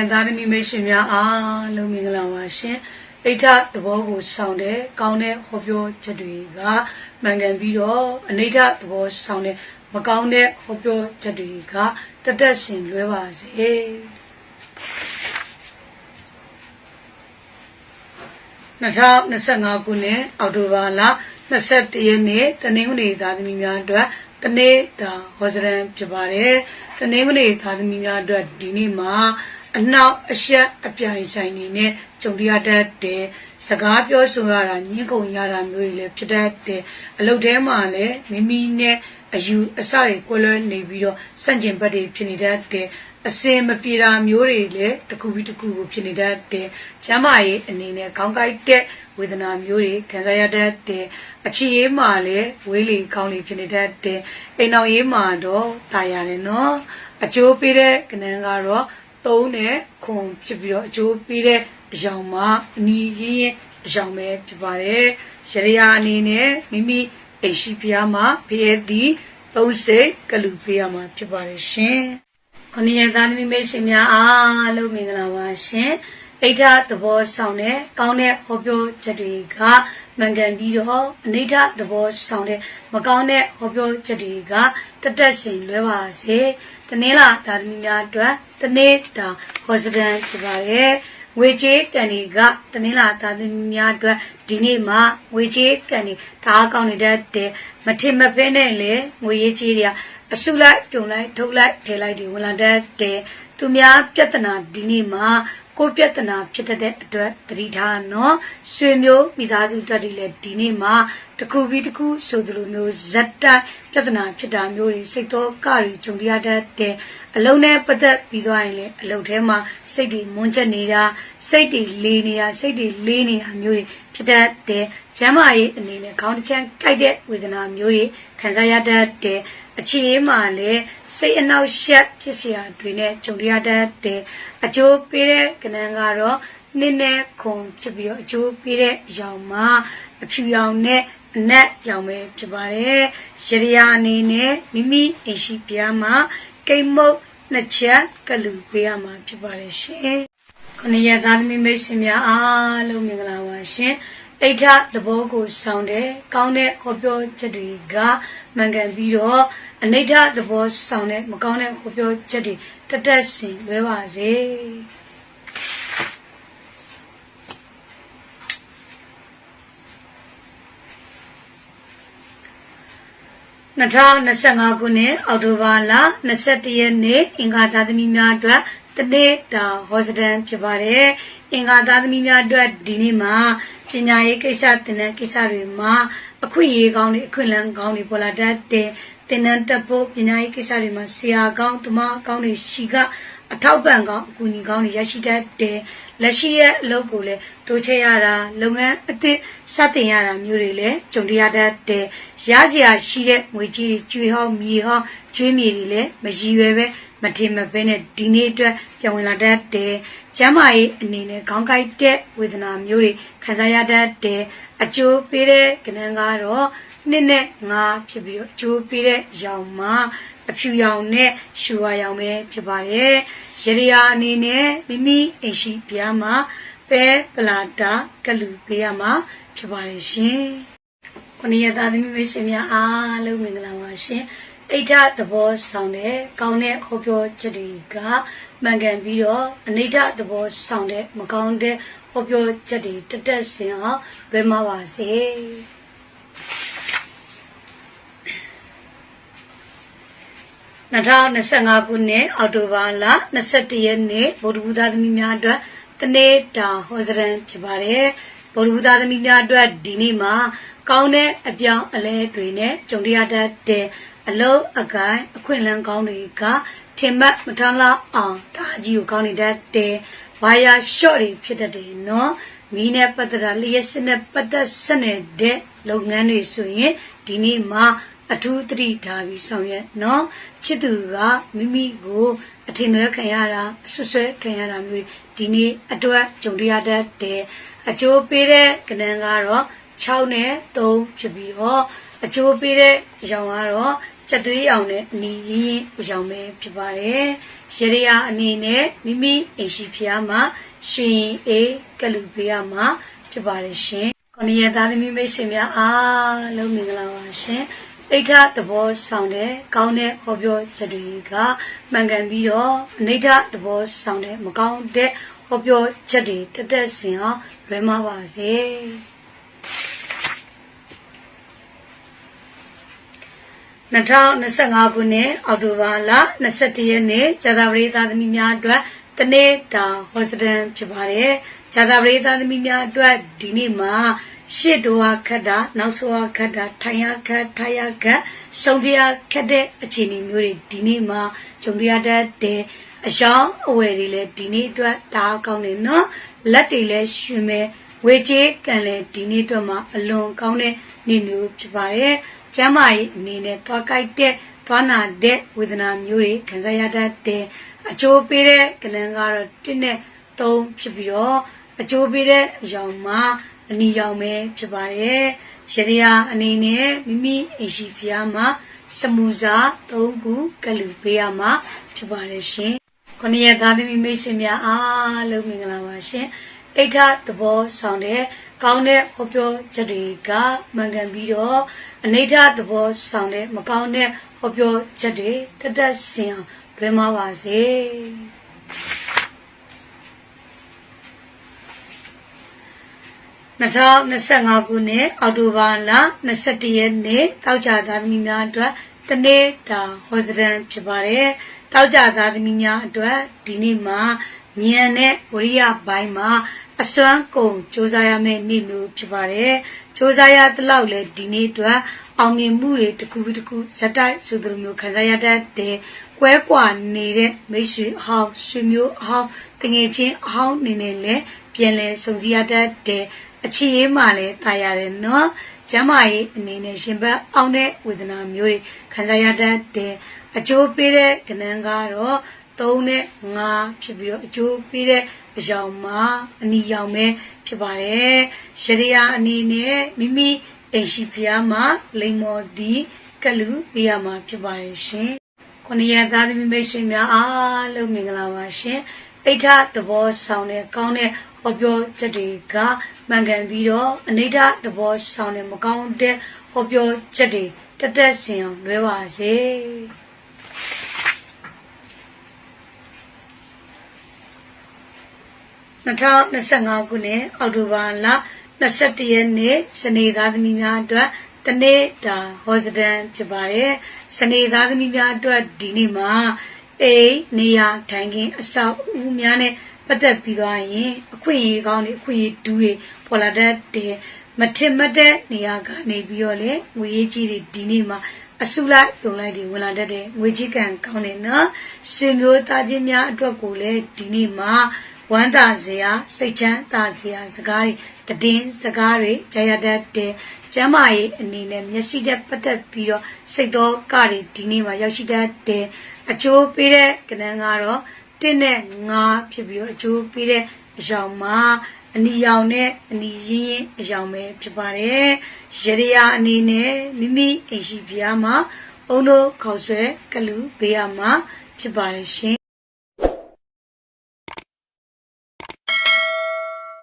ရဲ့သားသမီးမိတ်ဆွေများအားလုံးမင်္ဂလာပါရှင်အိဋ္ဌသဘောကိုဆောင်တဲ့ကောင်းတဲ့ဟောပြောချက်တွေကမှန်ကန်ပြီးတော့အနိဋ္ဌသဘောဆောင်တဲ့မကောင်းတဲ့ဟောပြောချက်တွေကတသက်ရှင်လွဲပါစေ2025ခုနှစ်အောက်တိုဘာလ21ရက်နေ့တနင်္ဂနွေသားသမီးများအတွက်တနေ့တာဟောစရန်ဖြစ်ပါတယ်တနင်္ဂနွေသားသမီးများအတွက်ဒီနေ့မှာ အနောက်အရှက်အပြိုင်ဆိုင်နေနဲ့ကြုံရတတ်တဲ့စကားပြောဆိုရတာညှင်းကုန်ရတာမျိုးတွေလည်းဖြစ်တတ်တဲ့အလုပ်ထဲမှာလည်းမိမိနဲ့အယူအဆတွေကိုလွဲနေပြီးတော့စန့်ကျင်ဘက်တွေဖြစ်နေတတ်တဲ့အစင်မပြေတာမျိုးတွေလည်းတစ်ခုပြီးတစ်ခုကိုဖြစ်နေတတ်တဲ့ကျမ်းမာရေးအနေနဲ့ခေါင်းကိုက်တဲ့ဝေဒနာမျိုးတွေခံစားရတတ်တဲ့အခြေရေးမှာလည်းဝေးလီကောင်းလီဖြစ်နေတတ်တဲ့အိမ်အောင်ရေးမှာတော့တာရတယ်နော်အကျိုးပေးတဲ့ကဏ္ဍကတော့ သုံးနဲ့ခွန်ဖြစ်ပြီးတော့အကျိုးပေးတဲ့အယောင်မှာအနီးရင်းရင်အယောင်ပဲဖြစ်ပါတယ်ရရယာအနေနဲ့မိမိအိရှိဖျားမှာဖျဲသည်သုံးစိတ်ကလူပေးရမှာဖြစ်ပါတယ်ရှင်ခொနည်းသားသမီးမိတ်ဆွေများအားလုံးမင်္ဂလာပါရှင်အိဋ္ဌသဘောဆောင်တဲ့ကောင်းတဲ့ဟောပြောချက်တွေက မှန်ကန်ပြီးတော့အနိဋ္ဌသဘောဆောင်တဲ့မကောင်းတဲ့ဟောပြောချက်တွေကတသက်ရှင်လွဲပါစေတနင်္လာသာသမီများအတွက်တနေ့တာဟောစကန်ဖြစ်ပါတယ်ငွေကြေးကန်ဒီကတနင်္လာသာသမီများအတွက်ဒီနေ့မှာငွေကြေးကန်ဒီဓာတ်ကောင်းနေတတ်တဲ့မထင်မဖဲနဲ့လေငွေရေးကြီးတွေကအစုလိုက်ပြုံလိုက်ထုတ်လိုက်ထဲလိုက်တွေဝင်လာတတ်တဲ့သူများပြဿနာဒီနေ့မှာ ကိုပြဿနာဖြစ်တတ်တဲ့အတွက်သတိထားနော်ရွှေမျိုးမိသားစုတက်ဒီလေဒီနေ့မှာတစ်ခုပြီးတစ်ခုဆိုသလိုမျိုးဇက်တိုက်ပြဿနာဖြစ်တာမျိုးတွေစိတ်သောကတွေဂျုံပြရတတ်တဲ့အလုံးနဲ့ပတ်သက်ပြီးသွားရင်လည်းအလုံးထဲမှာစိတ်တွေမွန်းချက်နေတာစိတ်တွေလေးနေတာစိတ်တွေလေးနေတာမျိုးတွေဖြစ်တတ်တဲ့ကျမ်းမာရေးအနေနဲ့ခေါင်းတစ်ချမ်းကြိုက်တဲ့ဝေဒနာမျိုးတွေခံစားရတတ်တဲ့အခြေအမှလည်းစိတ်အနှောက်ယှက်ဖြစ်စရာတွေနဲ့ဂျုံပြရတတ်တဲ့အကျိုးပေးတဲ့ကဏ္ဍကတော့နင်းနဲ့ခုံဖြစ်ပြီးတော့အကျိုးပေးတဲ့အရောင်မှာအဖြူရောင်နဲ့ အနက်ရောင်ပဲဖြစ်ပါတယ်ရရယာအနေနဲ့မိမိအိရှိပြားမှာကိတ်မုတ်နှစ်ချက်ကလူပေးရမှာဖြစ်ပါတယ်ရှင်ခொနည်းသားသမီးမိတ်ဆွေများအားလုံးမင်္ဂလာပါရှင်အိဋ္ဌသဘောကိုဆောင်တဲ့ကောင်းတဲ့ဟောပြောချက်တွေကမှန်ကန်ပြီးတော့အနိဋ္ဌသဘောဆောင်တဲ့မကောင်းတဲ့ဟောပြောချက်တွေတတက်စင်လွဲပါစေ 2025ခုနှစ်အောက်တိုဘာလ21ရက်နေ့အင်္ဂါသားသမီးများအတွက်တနေ့တာဟောစတန်ဖြစ်ပါတယ်။အင်္ဂါသားသမီးများအတွက်ဒီနေ့မှာပညာရေးကိစ္စသင်တန်းကိစ္စတွေမှာအခွင့်အရေးကောင်းတွေအခွင့်အလမ်းကောင်းတွေပေါ်လာတတ်တဲ့သင်တန်းတက်ဖို့ပညာရေးကိစ္စတွေမှာဆရာကောင်း၊တမကောင်းတွေရှိက အထောက်ပံ့ကောင်းအကူအညီကောင်းတွေရရှိတတ်တယ်လက်ရှိရဲ့အလုပ်ကိုလည်းတိုးချဲ့ရတာလုပ်ငန်းအသစ်စတင်ရတာမျိုးတွေလည်းကြုံရတတ်တယ်ရစရာရှိတဲ့ငွေကြီးတွေကျွေးဟောင်းမြေဟောင်းကျွေးမြေတွေလည်းမရည်ရွယ်ပဲမတင်မဘဲနဲ့ဒီနေ့အတွက်ပြောင်းဝင်လာတတ်တယ်ကျမ်းမာရေးအနေနဲ့ခေါင်းကိုက်တဲ့ဝေဒနာမျိုးတွေခံစားရတတ်တယ်အကျိုးပေးတဲ့ကဏ္ဍကတော့နှစ်နဲ့ငါဖြစ်ပြီးတော့အကျိုးပေးတဲ့ရောင်မှာ အဖြူရောင်နဲ့ရှူဝါရောင်ပဲဖြစ်ပါတယ်ရရယာအနေနဲ့မိမိအိမ်ရှိပြားမှာပဲပလာတာကလူပေးရမှာဖြစ်ပါတယ်ရှင်ခொနည်းသားသမီးမိတ်ဆွေများအားလုံးမင်္ဂလာပါရှင်အိဋ္ဌသဘောဆောင်တဲ့ကောင်းတဲ့ခေါ်ပြောချက်တွေကမှန်ကန်ပြီးတော့အနိဋ္ဌသဘောဆောင်တဲ့မကောင်းတဲ့ဟောပြောချက်တွေတက်တက်ဆင်အောင်လွဲမပါစေ 2025ခုနှစ်အောက်တိုဘာလ21ရက်နေ့ဗုဒ္ဓဘုရားသမီးများအတွက်တနေ့တာဟောစရန်ဖြစ်ပါတယ်ဗုဒ္ဓဘုရားသမီးများအတွက်ဒီနေ့မှာကောင်းတဲ့အပြောင်းအလဲတွေနဲ့ကြုံရတတ်တဲ့အလုံးအကိုင်းအခွင့်အလမ်းကောင်းတွေကထင်မှတ်မထမ်းလောက်အောင်ဒါကြီးကိုကောင်းနေတတ်တယ်။ဘာယာရှော့တွေဖြစ်တတ်တယ်နော်။မီးနဲ့ပတ်သက်တာလျှက်စစ်နဲ့ပတ်သက်ဆက်နေတဲ့လုပ်ငန်းတွေဆိုရင်ဒီနေ့မှာ အထူးသတိထားပြီးဆောင်ရွက်နော်ချစ်သူကမိမိကိုအထင်လွဲခံရတာအဆွဆွဲခံရတာမျိုးဒီနေ့အတွက်ကြုံရတတ်တယ်အကျိုးပေးတဲ့ကဏ္ဍကတော့6နဲ့3ဖြစ်ပြီးတော့အကျိုးပေးတဲ့ရောင်ကတော့ချက်သွေးအောင်နဲ့အနီရင်းရင်းအရောင်ပဲဖြစ်ပါတယ်ရရရအနေနဲ့မိမိအိမ်ရှိဖျားမှာရွှင်အေးကလူပေးရမှာဖြစ်ပါတယ်ရှင်ခொနည်းသားသမီးမိတ်ဆွေများအားလုံးမင်္ဂလာပါရှင် အိဋ္ဌသဘောဆောင်တဲ့ကောင်းတဲ့ဟောပြောချက်တွေကမှန်ကန်ပြီးတော့အနိဋ္ဌသဘောဆောင်တဲ့မကောင်းတဲ့ဟောပြောချက်တွေတက်တက်စင်အောင်လွဲမှားပါစေ2025ခုနှစ်အောက်တိုဘာလ21ရက်နေ့ဇာတာပရိသတ်သမီးများအတွက်တနေ့တာဟောစတန်ဖြစ်ပါတယ်ဇာတာပရိသတ်သမီးများအတွက်ဒီနေ့မှာ ရှေ့တော်ခတ်တာနောက်ဆိုခတ်တာထိုင်ရခတ်ထိုင်ရခတ်ဆုံးပြခတ်တဲ့အခြေအနေမျိုးတွေဒီနေ့မှာကြုံရတတ်တဲ့အယောင်အဝယ်တွေလည်းဒီနေ့အတွက်ဒါကောင်းနေနော်လက်တွေလည်းရှင်မဲ့ဝေချေကန်လည်းဒီနေ့အတွက်မှာအလွန်ကောင်းတဲ့နေ့မျိုးဖြစ်ပါတယ်ကျမ်းမာရေးအနေနဲ့သွားကြိုက်တဲ့သွားနာတဲ့ဝေဒနာမျိုးတွေခံစားရတတ်တဲ့အကျိုးပေးတဲ့ကလန်ကတော့1နဲ့3ဖြစ်ပြီးတော့အကျိုးပေးတဲ့အယောင်မှာ အနီရောင်ပဲဖြစ်ပါတယ်ရရရအနေနဲ့မိမိအိမ်ရှိဖျားမှာစမူစာ၃ခုကလူပေးရမှာဖြစ်ပါတယ်ရှင်ခொနည်းသားသမီးမိတ်ဆွေများအားလုံးမင်္ဂလာပါရှင်အိဋ္ဌသဘောဆောင်တဲ့ကောင်းတဲ့ဟောပြောချက်တွေကမှန်ကန်ပြီးတော့အနိဋ္ဌသဘောဆောင်တဲ့မကောင်းတဲ့ဟောပြောချက်တွေတသက်စင်အောင်လွဲမှားပါစေ 2025ခုနှစ်အောက်တိုဘာလ21ရက်နေ့တောက်ကြသားသမီးများအတွက်တနေ့တာဟောစဒန်ဖြစ်ပါတယ်။တောက်ကြသားသမီးများအတွက်ဒီနေ့မှာဉာဏ်နဲ့ဝရိယပိုင်းမှာအစွမ်းကုန်စူးစမ်းရမယ့်နေ့မျိုးဖြစ်ပါတယ်။စူးစမ်းရသလောက်လည်းဒီနေ့အတွက်အောင်မြင်မှုတွေတစ်ခုပြီးတစ်ခုဇက်တိုက်ဆိုသလိုမျိုးခံစားရတတ်တဲ့ကွဲကွာနေတဲ့မိတ်ဆွေအဟောင်းဆွေမျိုးအဟောင်းတငယ်ချင်းအဟောင်းနေနဲ့လည်းပြန်လဲစုံစည်းရတတ်တဲ့ အခြေရေးမှလည်းတာရတယ်နော်ကျမ်းမာရေးအနေနဲ့ရှင်ဘတ်အောင်တဲ့ဝေဒနာမျိုးတွေခံစားရတတ်တဲ့အကျိုးပေးတဲ့ကဏ္ဍကတော့3နဲ့5ဖြစ်ပြီးတော့အကျိုးပေးတဲ့အယောင်မှာအနီရောင်ပဲဖြစ်ပါတယ်ရရရအနေနဲ့မိမိအိမ်ရှိဖျားမှာလိမ္မော်ဒီကလူပေးရမှာဖြစ်ပါတယ်ရှင်ခုနှစ်ရက်သားသမီးမိတ်ဆွေများအားလုံးမင်္ဂလာပါရှင်အိဋ္ဌသဘောဆောင်တဲ့ကောင်းတဲ့ ဟောပြောချက်တွေကမှန်ကန်ပြီးတော့အနိဋ္ဌသဘောဆောင်တဲ့မကောင်းတဲ့ဟောပြောချက်တွေတက်တက်စင်အောင်လွဲပါစေ2025ခုနှစ်အောက်တိုဘာလ21ရက်နေ့စနေသားသမီးများအတွက်တနေ့တာဟောစဒန်ဖြစ်ပါတယ်စနေသားသမီးများအတွက်ဒီနေ့မှာအိမ်နေရာထိုင်ခင်းအဆောက်အဦများနဲ့ ပတ်သက်ပြီးသွားရင်အခွင့်အရေးကောင်းတွေအခွင့်အရေးတူးတွေပေါ်လာတတ်တယ်မထင်မှတ်တဲ့နေရာကနေပြီးတော့လေငွေရေးကြီးတွေဒီနေ့မှာအစုလိုက်ပုံလိုက်တွေဝင်လာတတ်တယ်ငွေကြီးကံကောင်းတယ်နော်ရှင်မျိုးသားချင်းများအတွက်ကိုလည်းဒီနေ့မှာဝမ်းသာစရာစိတ်ချမ်းသာစရာစကားတွေတည်င်းစကားတွေကြာရတတ်တယ်ကျမ်းမာရေးအနေနဲ့မျက်စိနဲ့ပတ်သက်ပြီးတော့စိတ်တော်ကတွေဒီနေ့မှာရောက်ရှိတတ်တယ်အကျိုးပေးတဲ့ကဏ္ဍကတော့ 1နဲ့5ဖြစ်ပြီးတော့အကျိုးပေးတဲ့အယောင်မှာအနီရောင်နဲ့အနီရင်းရင်းအယောင်ပဲဖြစ်ပါတယ်ရရရအနေနဲ့မိမိအိမ်ရှိပြားမှာအုံတို့ခေါက်ဆွဲကလူဘေးရမှာဖြစ်ပါတယ်ရှင်